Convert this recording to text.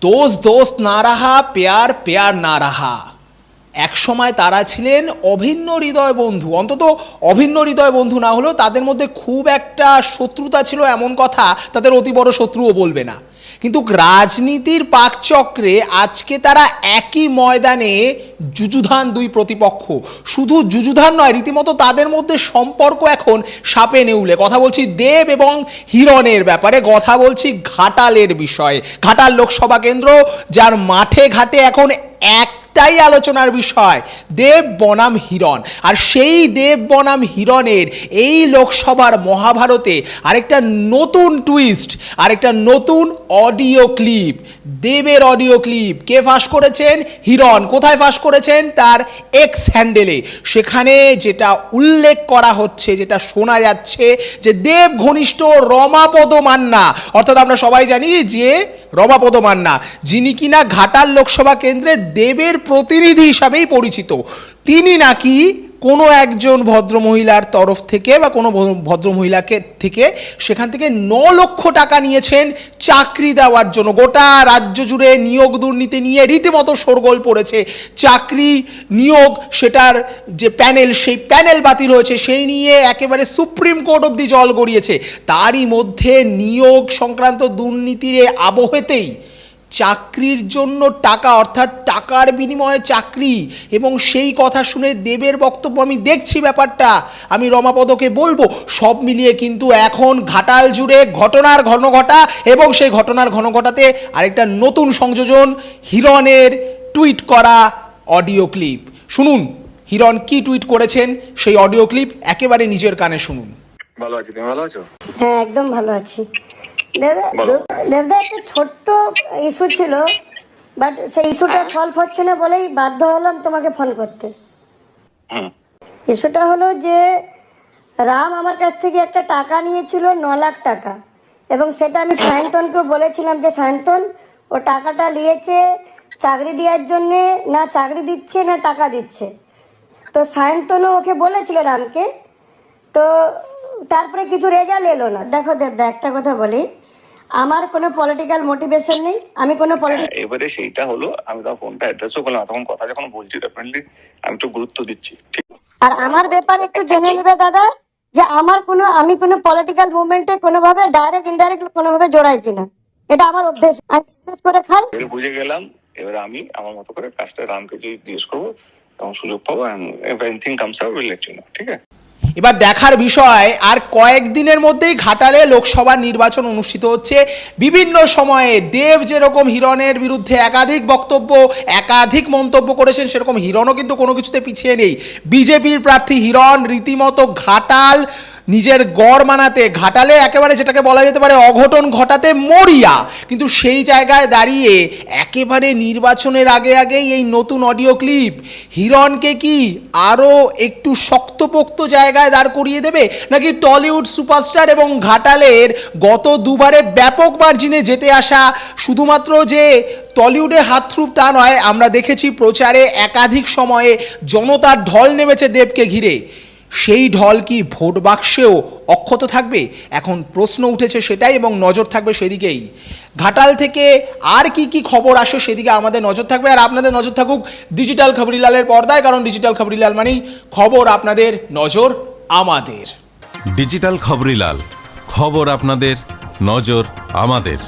দোস্ত দোস্ত না রাহা পেয়ার পেয়ার না রাহা এক সময় তারা ছিলেন অভিন্ন হৃদয় বন্ধু। অন্তত অভিন্ন হৃদয় বন্ধু না হলেও তাদের মধ্যে খুব একটা শত্রুতা ছিল এমন কথা তাদের অতি বড় শত্রুও বলবে না। কিন্তু রাজনীতির পাকচক্রে আজকে তারা একই ময়দানে যুযুধান দুই প্রতিপক্ষ। শুধু যুযুধান নয়, রীতিমতো তাদের মধ্যে সম্পর্ক এখন সাপে নেউলে। কথা বলছি দেব এবং হিরণের ব্যাপারে, কথা বলছি ঘাটালের বিষয়ে। ঘাটাল লোকসভা কেন্দ্র, যার মাঠে ঘাটে এখন একটাই আলোচনার বিষয়, দেব বনাম হিরণ। আর সেই দেব বনাম হিরণের এই লোকসভার মহাভারতে আরেকটা নতুন টুইস্ট আরেকটা নতুন অডিও ক্লিপ দেবের অডিও ক্লিপ কে ফাঁস করেছেন? হিরণ। কোথায় ফাঁস করেছেন? তার এক্স হ্যান্ডেলে সেখানে যেটা উল্লেখ করা হচ্ছে, যেটা শোনা যাচ্ছে, যে দেব ঘনিষ্ঠ রমাপদ মান্না অর্থাৎ আমরা সবাই জানি যে রমাপদ মান্না যিনি কিনা ঘাটাল লোকসভা কেন্দ্রে দেবের প্রতিনিধি হিসাবেই পরিচিত। তিনি নাকি কোনো একজন ভদ্রমহিলার তরফ থেকে বা কোনো ভদ্রমহিলাকে থেকে সেখান থেকে ন লক্ষ টাকা নিয়েছেন চাকরি দেওয়ার জন্য। গোটা রাজ্য জুড়ে নিয়োগ দুর্নীতি নিয়ে রীতিমতো শোরগোল পড়েছে। চাকরি নিয়োগ সেটার যে প্যানেল, সেই প্যানেল বাতিল হয়েছে। সেই নিয়ে একেবারে সুপ্রিম কোর্ট অব্দি জল গড়িয়েছে। তারই মধ্যে নিয়োগ সংক্রান্ত দুর্নীতির আবহেতেই চাকরির জন্য টাকা অর্থাৎ টাকার বিনিময়ে চাকরি। এবং সেই কথা শুনে দেবের বক্তব্য আমি দেখছি ব্যাপারটা। আমি রমাপদকে বলব সব মিলিয়ে কিন্তু এখন ঘাটাল জুড়ে ঘটনার ঘন ঘটা এবং সেই ঘটনার ঘন ঘটাতে আরেকটা নতুন সংযোজন হিরণের টুইট করা অডিও ক্লিপ। শুনুন হিরণ কি টুইট করেছেন সেই অডিও ক্লিপ একেবারে নিজের কানে শুনুন। ভালো আছি তুমি ভালো আছো? হ্যাঁ একদম ভালো আছি। দেবদা একটা ছোট্ট ইস্যু ছিল বাট সেই ইস্যুটা সলভ হচ্ছে না বলেই বাধ্য হলাম তোমাকে ফোন করতে। ইস্যুটা হলো যে রাম আমার কাছ থেকে একটা টাকা নিয়েছিল ন লাখ টাকা। এবং সেটা আমি সায়ন্তনকেও বলেছিলাম যে সায়ন্তন ও টাকাটা নিয়েছে চাকরি দেওয়ার জন্যে না চাকরি দিচ্ছে না টাকা দিচ্ছে। তো সায়ন্তনও ওকে বলেছিল রামকে তো তারপরে কিছু রেজাল্ট এলো না। দেখো দেবদা একটা কথা বলি। আমার কোনো পলিটিক্যাল মোটিভেশন নেই আমি কোনো পলিটিক্যাল এবারে সেইটা হলো আমি তখন ফোনটা অ্যাড্রেসও করলাম তখন কথা যখন বলছি ডেফিনেটলি আমি একটু গুরুত্ব দিচ্ছি ঠিক? আর আমার ব্যাপারে একটু জেনে নেবে দাদা যে আমার কোনো আমি কোনো পলিটিক্যাল মুভমেন্টে কোনোভাবে ডাইরেক্ট ইনডাইরেক্ট কোনোভাবে জড়াই কিনা। এটা আমার অভ্যেস। আমি business করে খাই। বুঝে গেলাম এবারে আমি আমার মতো করে কাজটা রামকে যদি জিজ্ঞেস করব তখন সুযোগ পাবো anything comes out will let you know ঠিক আছে? এবার দেখার বিষয়, আর কয়েকদিনের মধ্যেই ঘাটালে লোকসভা নির্বাচন অনুষ্ঠিত হচ্ছে। বিভিন্ন সময়ে দেব যেরকম হিরণের বিরুদ্ধে একাধিক বক্তব্য, একাধিক মন্তব্য করেছেন, সেরকম হিরণও কিন্তু কোনো কিছুতে পিছিয়ে নেই। বিজেপির প্রার্থী হিরণ, রীতিমতো ঘাটাল নিজের গড় মানাতে, ঘাটালে একেবারে যেটাকে বলা যেতে পারে অঘটন ঘটাতে মরিয়া। কিন্তু সেই জায়গায় দাঁড়িয়ে একেবারে নির্বাচনের আগে আগেই এই নতুন অডিও ক্লিপ হিরণকে কি আরও একটু শক্তপোক্ত জায়গায় দাঁড় করিয়ে দেবে? নাকি টলিউড সুপারস্টার এবং ঘাটালের গত দুবারে ব্যাপক মার্জিনে যেতে আসা, শুধুমাত্র যে টলিউডে হাতথ্রুপ তা নয়, আমরা দেখেছি প্রচারে একাধিক সময়ে জনতার ঢল নেমেছে দেবকে ঘিরে। সেই ঢল কি ভোট বাক্সেও অক্ষত থাকবে? এখন প্রশ্ন উঠেছে সেটাই এবং নজর থাকবে সেদিকেই। ঘাটাল থেকে আর কি কি খবর আসে সেদিকে আমাদের নজর থাকবে। আর আপনাদের নজর থাকুক ডিজিটাল খবরিলালের পর্দায়, কারণ ডিজিটাল খবরিলাল মানেই খবর আপনাদের নজর, আমাদের। ডিজিটাল খবরিলাল, খবর আপনাদের, নজর, আমাদের।